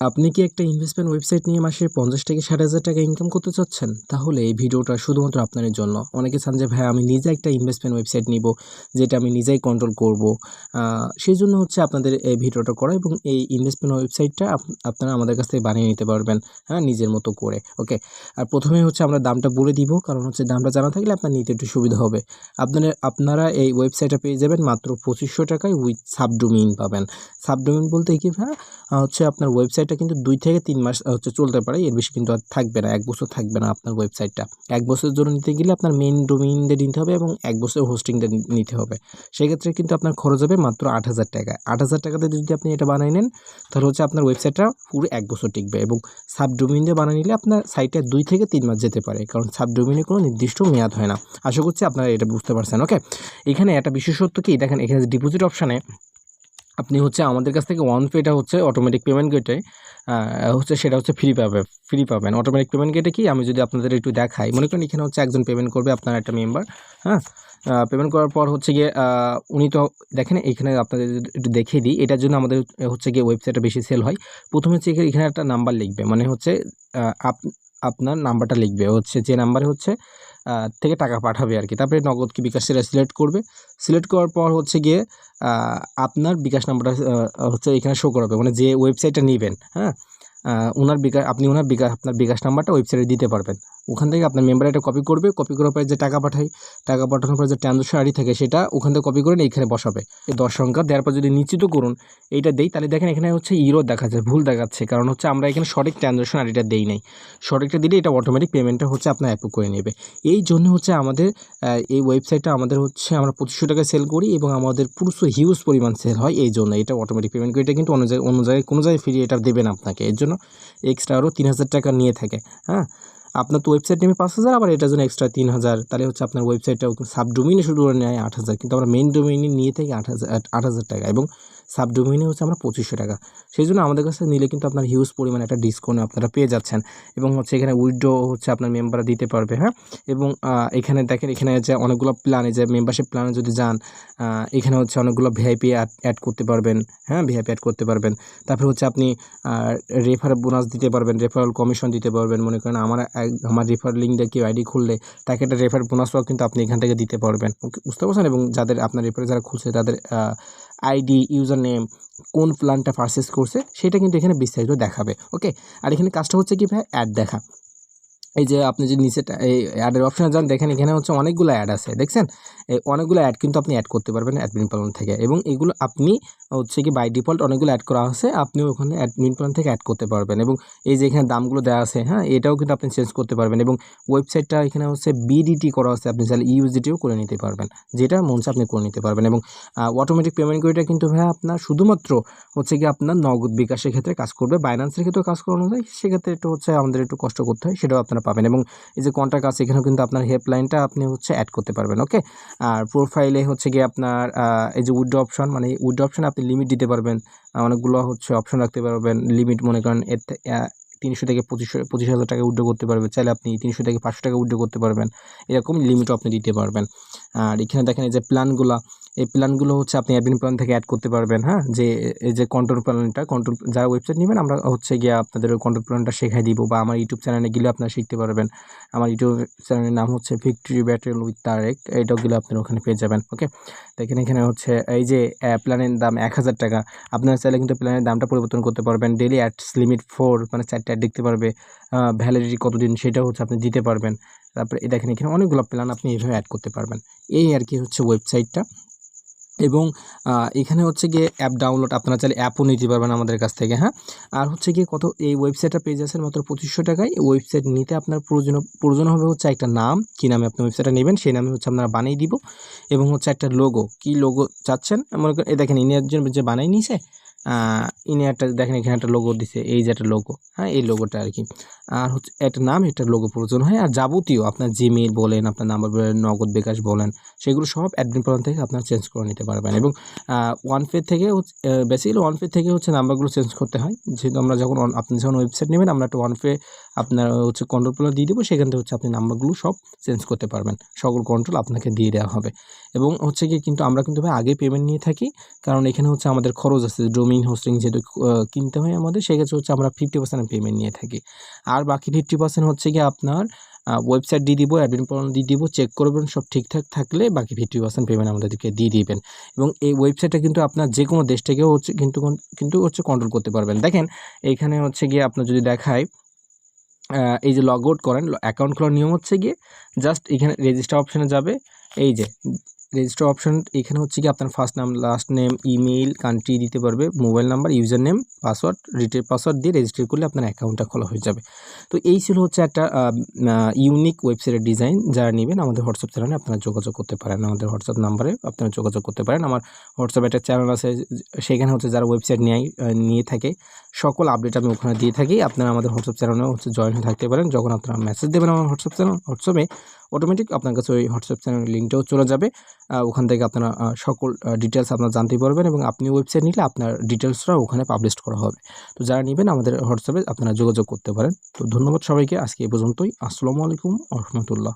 আপনি কি একটা ইনভেস্টমেন্ট ওয়েবসাইট নিয়ে মাসে পঞ্চাশ থেকে ষাট হাজার টাকা ইনকাম করতে চাচ্ছেন? তাহলে এই ভিডিওটা শুধুমাত্র আপনার জন্য। অনেকে চান যে, ভাই, আমি নিজে একটা ইনভেস্টমেন্ট ওয়েবসাইট নিব, যেটা আমি নিজেই কন্ট্রোল করব। সেই জন্য হচ্ছে আপনাদের এই ভিডিওটা করা এবং এই ইনভেস্টমেন্ট ওয়েবসাইটটা আপনারা আমাদের কাছ থেকে বানিয়ে নিতে পারবেন হ্যাঁ নিজের মতো করে, ওকে? আর প্রথমে হচ্ছে আমরা দামটা বলে দিব, কারণ হচ্ছে দামটা জানা থাকলে আপনার নিতে একটু সুবিধা হবে। আপনারা আপনারা এই ওয়েবসাইটটা পেয়ে যাবেন মাত্র পঁচিশশো টাকায় উইথ সাবডোমিন পাবেন। সাবডোমিন বলতে কি, ভাই? হচ্ছে আপনার ওয়েবসাইটটা কিন্তু দুই থেকে তিন মাস হচ্ছে চলতে পারে। এর বেশি কিন্তু আর থাকবে না, এক বছর থাকবে না আপনার ওয়েবসাইটটা। এক বছরের জন্য নিতে গেলে আপনার মেন ডোমিন দিয়ে নিতে হবে এবং এক বছর হোস্টিং দিয়ে নিতে হবে। সেক্ষেত্রে কিন্তু আপনার খরচ হবে মাত্র আট হাজার টাকা। আট হাজার টাকাতে যদি আপনি এটা বানিয়ে নেন, তাহলে হচ্ছে আপনার ওয়েবসাইটটা পুরো এক বছর টিকবে এবং সাব ডোমিন দিয়ে বানিয়ে নিলে আপনার সাইটে দুই থেকে তিন মাস যেতে পারে, কারণ সাব ডোমিনে কোনো নির্দিষ্ট মেয়াদ হয় না। আশা করছি আপনারা এটা বুঝতে পারছেন ওকে এখানে একটা বিশেষত্ব কি? দেখেন, এখানে ডিপোজিট অপশানে আপনি হচ্ছে আমাদের কাছ থেকে ওয়ান পেটা হচ্ছে অটোমেটিক পেমেন্ট গেটে হচ্ছে সেটা হচ্ছে ফ্রি পাবে ফ্রি পাবেন। অটোমেটিক পেমেন্ট গেটে কি? আমি যদি আপনাদের একটু দেখাই, মনে করেন এখানে হচ্ছে একজন পেমেন্ট করবে আপনার একটা মেম্বার হ্যাঁ? পেমেন্ট করার পর হচ্ছে গিয়ে উনি তো দেখেন এখানে আপনাদের একটু দেখিয়ে দিই, এটার জন্য আমাদের হচ্ছে গিয়ে ওয়েবসাইটে বেশি সেল হয়। প্রথমে হচ্ছে এখানে- একটা নাম্বার লিখবে মানে হচ্ছে আপ- আপনার নাম্বারটা লিখবে। হচ্ছে যে নাম্বারে হচ্ছে থেকে টাকা পাঠাবে আর কি। তারপরে নগদ কি বিকাশ সেটা সিলেক্ট করবে। সিলেক্ট করার পর হচ্ছে গিয়ে আপনার বিকাশ নাম্বারটা হচ্ছে এখানে শো করাবে। মানে যে ওয়েবসাইটটা নেবেন হ্যাঁ? ওনার বিকাশ আপনি ওনার বিকাশ আপনার বিকাশ নাম্বারটা ওয়েবসাইটে দিতে পারবেন। ওখান থেকে আপনার মেম্বার এটা কপি করবে কপি করার পরে যে টাকা পাঠায়, টাকা পাঠানোর পরে যে ট্রানজাকশন আইডি থাকে সেটা ওখান থেকে কপি করে এখানে বসাবে। এই দশ সংখ্যা দেওয়ার পর যদি নিশ্চিত করুন এইটা দেই, তাহলে দেখেন এখানে হচ্ছে ইরো দেখাচ্ছে, ভুল দেখাচ্ছে। কারণ হচ্ছে আমরা এখানে সঠিক ট্রানজাকশন আইডিটা দেই নাই। সঠিকটা দিলে এটা অটোমেটিক পেমেন্টটা হচ্ছে আপনার অ্যাপ্রুভ করে নেবে। এই জন্য হচ্ছে আমাদের এই ওয়েবসাইটটা আমাদের হচ্ছে আমরা পঁচিশশো টাকায় সেল করি এবং আমাদের পুরুষ হিউজ পরিমাণ সেল হয় এই জন্য। এটা অটোমেটিক পেমেন্ট করে এটা কিন্তু অন্য জায়গায় অন্য জায়গায় কোনো জায়গায় ফ্রি এটা দেবে না আপনাকে। এর জন্য এক্সট্রা আরও তিন হাজার টাকা নিয়ে থাকে হ্যাঁ? আপনার তো ওয়েবসাইট নেবে পাঁচ হাজার, আবার এটার জন্য এক্সট্রা তিন হাজার। তাহলে হচ্ছে আপনার ওয়েবসাইটটা সাবডোমিনে শুধু করে নেয় আট হাজার, কিন্তু আমরা মেন ডোমিনে নিয়ে থাকি আট হাজার আট হাজার টাকা এবং সাবডোমিনে হচ্ছে আমরা পঁচিশশো টাকা। সেই জন্য আমাদের কাছে নিলে কিন্তু আপনার হিউজ পরিমাণে একটা ডিসকাউন্ট আপনারা পেয়ে যাচ্ছেন। এবং হচ্ছে এখানে উইড্রো হচ্ছে আপনার মেম্বাররা দিতে পারবে হ্যাঁ? এবং এখানে দেখেন, এখানে যে অনেকগুলো প্ল্যানে যে মেম্বারশিপ প্ল্যানে যদি যান এখানে হচ্ছে অনেকগুলো ভিআইপি অ্যাড করতে পারবেন হ্যাঁ? ভিআইপি অ্যাড করতে পারবেন। তারপরে হচ্ছে আপনি রেফার বোনাস দিতে পারবেন রেফারেল কমিশন দিতে পারবেন। মনে করেন আমার আমার রেফার লিঙ্ক দিয়ে কেউ আইডি খুললে তাকে একটা রেফার বোনাসও কিন্তু আপনি এখান থেকে দিতে পারবেন। ওকে বুঝতে পারছেন? এবং যাদের আপনার রেফারে যারা খুলছে, তাদের আইডি ইউজার নেম কোন প্ল্যানটা পারচেস করছে, সেটা কিন্তু এখানে বিস্তারিত দেখাবে। ওকে আর এখানে কাজটা হচ্ছে কি ভাই অ্যাড দেখা। এই যে আপনি যে নিচে এই অ্যাডের অপশানে যান, দেখেন এখানে হচ্ছে অনেকগুলো অ্যাড আছে, দেখছেন? এই অনেকগুলো অ্যাড কিন্তু আপনি অ্যাড করতে পারবেন অ্যাডমিন প্ল্যান থেকে এবং এগুলো আপনি হচ্ছে কি বাই ডিফল্ট অনেকগুলো অ্যাড করা আছে আপনি ওখানে অ্যাডমিন প্ল্যান থেকে অ্যাড করতে পারবেন এবং এই যে এখানে দামগুলো দেওয়া আছে হ্যাঁ এটাও কিন্তু আপনি চেঞ্জ করতে পারবেন এবং ওয়েবসাইটটা এখানে হচ্ছে বিডিটি করা আছে, আপনি চাইলে ইউজিটিও করে নিতে পারবেন, যেটা মন আপনি করে নিতে পারবেন এবং অটোমেটিক পেমেন্ট করিটা কিন্তু ভাই আপনার শুধুমাত্র হচ্ছে কি আপনার নগদ বিকাশের ক্ষেত্রে কাজ করবে বাইন্যান্সের ক্ষেত্রেও কাজ করানো যায়, সেক্ষেত্রে একটু হচ্ছে আমাদের একটু কষ্ট করতে হয়, সেটাও আপনারা পাবেন এবং এই যে কন্ট্যাক্ট আছে, এখানেও কিন্তু আপনার হেল্পলাইনটা আপনি হচ্ছে অ্যাড করতে পারবেন ওকে আর প্রোফাইলে হচ্ছে গিয়ে আপনার এই যে উইড্রো অপশন মানে উইড্রো অপশনে আপনি লিমিট দিতে পারবেন অনেকগুলো হচ্ছে অপশন রাখতে পারবেন লিমিট মনে করেন এর তিনশো থেকে পঁচিশশো, পঁচিশ হাজার টাকা উইড্রো করতে পারবেন, চাইলে আপনি তিনশো থেকে পাঁচশো টাকা উইড্রো করতে পারবেন, এরকম লিমিটও আপনি দিতে পারবেন। আর এখানে দেখেন এই যে প্ল্যানগুলো এই প্ল্যানগুলো হচ্ছে আপনি অ্যাডমিন প্ল্যান থেকে অ্যাড করতে পারবেন হ্যাঁ? যে, এই যে কন্ট্রোল প্ল্যানটা কন্ট্রোল যারা ওয়েবসাইট নেবেন, আমরা হচ্ছে গিয়ে আপনাদের ওই কন্ট্রোল প্ল্যানটা শেখাই দিব বা আমার ইউটিউব চ্যানেলে গেলে আপনারা শিখতে পারবেন। আমার ইউটিউব চ্যানেলের নাম হচ্ছে ভিক্টরি ব্যাটেল উইথ তারেক এটাও গেলে আপনারা ওখানে পেয়ে যাবেন ওকে দেখেন এখানে হচ্ছে এই যে প্ল্যানের দাম এক হাজার টাকা। আপনারা চাইলে কিন্তু প্ল্যানের দামটা পরিবর্তন করতে পারবেন। ডেলি অ্যাডস লিমিট ফোর মানে চারটে অ্যাড দেখতে পারবে। ভ্যালিডিটি কতদিন সেটা হচ্ছে আপনি দিতে পারবেন। তারপরে দেখেন এখানে অনেকগুলো প্ল্যান আপনি এইভাবে অ্যাড করতে পারবেন। এই আর কি হচ্ছে ওয়েবসাইটটা এবং এখানে হচ্ছে গিয়ে অ্যাপ ডাউনলোড আপনারা চাইলে অ্যাপও নিতে পারবেন আমাদের কাছ থেকে হ্যাঁ? আর হচ্ছে গিয়ে কত এই ওয়েবসাইটটা পেয়ে যাচ্ছেন মাত্র পঁচিশশো টাকায়। ওয়েবসাইট নিতে আপনার প্রয়োজন প্রয়োজন হবে হচ্ছে একটা নাম কী নামে আপনি ওয়েবসাইটটা নেবেন সেই নামে হচ্ছে আপনারা বানিয়ে দিব এবং হচ্ছে একটা লোগো কি লোগো চাচ্ছেন? মনে করেন এই দেখেন ইনি একজন যে বানাই আহ, ইনি একটা, দেখেন এখানে একটা লোগো দিছে, এই যে একটা লোগো হ্যাঁ এই লোগোটা আর কি। আর হচ্ছে একটা নাম একটা লোগো প্রয়োজন হয় আর যাবতীয় আপনার জিমেল বলেন, আপনার নাম্বার বলেন, নগদ বিকাশ বলেন, সেগুলো সব অ্যাডমিন প্ল্যান থেকে আপনার চেঞ্জ করে নিতে পারবেন। এবং ওয়ান পে থেকে বেসিক্যালি ওয়ান পে থেকে হচ্ছে নাম্বারগুলো চেঞ্জ করতে হয়। যেহেতু আমরা যখন আপনি যখন ওয়েবসাইট নেবেন, আমরা একটা ওয়ান পে আপনার হচ্ছে কন্ট্রোল প্ল্যান দিয়ে দেবো, সেখান থেকে হচ্ছে আপনি নাম্বারগুলো সব চেঞ্জ করতে পারবেন। সকল কন্ট্রোল আপনাকে দিয়ে দেওয়া হবে। এবং হচ্ছে কি, কিন্তু আমরা কিন্তু ভাই আগে পেমেন্ট নিয়ে থাকি, কারণ এখানে হচ্ছে আমাদের খরচ আছে ডোমিন হোস্টিং যেহেতু আহ, কিনতে হয় আমাদের? সেক্ষেত্রে হচ্ছে আমরা ফিফটি পার্সেন্ট পেমেন্ট নিয়ে থাকি। আর বাকি ফিফটি পার্সেন্ট হচ্ছে গিয়ে আপনার ওয়েবসাইট দিয়ে দিব অ্যাডমিন পয়েন্ট দিয়ে দিব চেক করবেন সব ঠিকঠাক থাকলে বাকি ফিফটি পার্সেন্ট পেমেন্ট আমাদেরকে দিয়ে দিবেন। এবং এই ওয়েবসাইটটা কিন্তু আপনার যে কোনো দেশ থেকেও হচ্ছে কিন্তু কিন্তু হচ্ছে কন্ট্রোল করতে পারবেন। দেখেন এইখানে হচ্ছে গিয়ে আপনার যদি দেখায় এই যে লগ আউট করেন অ্যাকাউন্ট খোলার নিয়ম হচ্ছে গিয়ে জাস্ট এখানে রেজিস্টার অপশানে যাবে। এই যে রেজিস্টার অপশন এখানে হচ্ছে কি আপনার ফার্স্ট নাম লাস্ট নেম ইমেইল কান্ট্রি দিতে পারবে mobile number user name password retail password দিয়ে রেজিস্টার করলে আপনার অ্যাকাউন্টটা খোলা হয়ে যাবে। তো এই ছিল হচ্ছে একটা ইউনিক ওয়েবসাইটের ডিজাইন যারা নেবেন আমাদের হোয়াটসঅ্যাপ চ্যানেলে আপনারা যোগাযোগ করতে পারেন, আমাদের হোয়াটসঅ্যাপ নাম্বারে আপনারা যোগাযোগ করতে পারেন। আমার হোয়াটসঅ্যাপ একটা চ্যানেল আছে, সেখানে হচ্ছে যারা ওয়েবসাইট নিয়ে নিয়ে থাকে সকল আপডেট আমি ওখানে দিয়ে থাকি। আপনারা আমাদের হোয়াটসঅ্যাপ চ্যানেলে হচ্ছে জয়েন হয়ে থাকতে পারেন। যখন আপনারা মেসেজ দেবেন আমার হোয়াটসঅ্যাপ চ্যানেল হোয়াটসঅ্যাপে অটোমেটিক আপনার কাছে ওই হোয়াটসঅ্যাপ চ্যানেলের লিঙ্কটাও চলে যাবে। ওখান থেকে আপনারা সকল ডিটেলস আপনারা জানতে পারবেন এবং আপনি ওয়েবসাইট নিলে আপনার ডিটেলসটাও ওখানে পাবলিশ করা হবে। তো যারা নেবেন আমাদের হোয়াটসঅ্যাপে আপনারা যোগাযোগ করতে পারেন। তো ধন্যবাদ সবাইকে। আজকে এই পর্যন্তই। আসসালামু আলাইকুম রহমতুল্লাহ।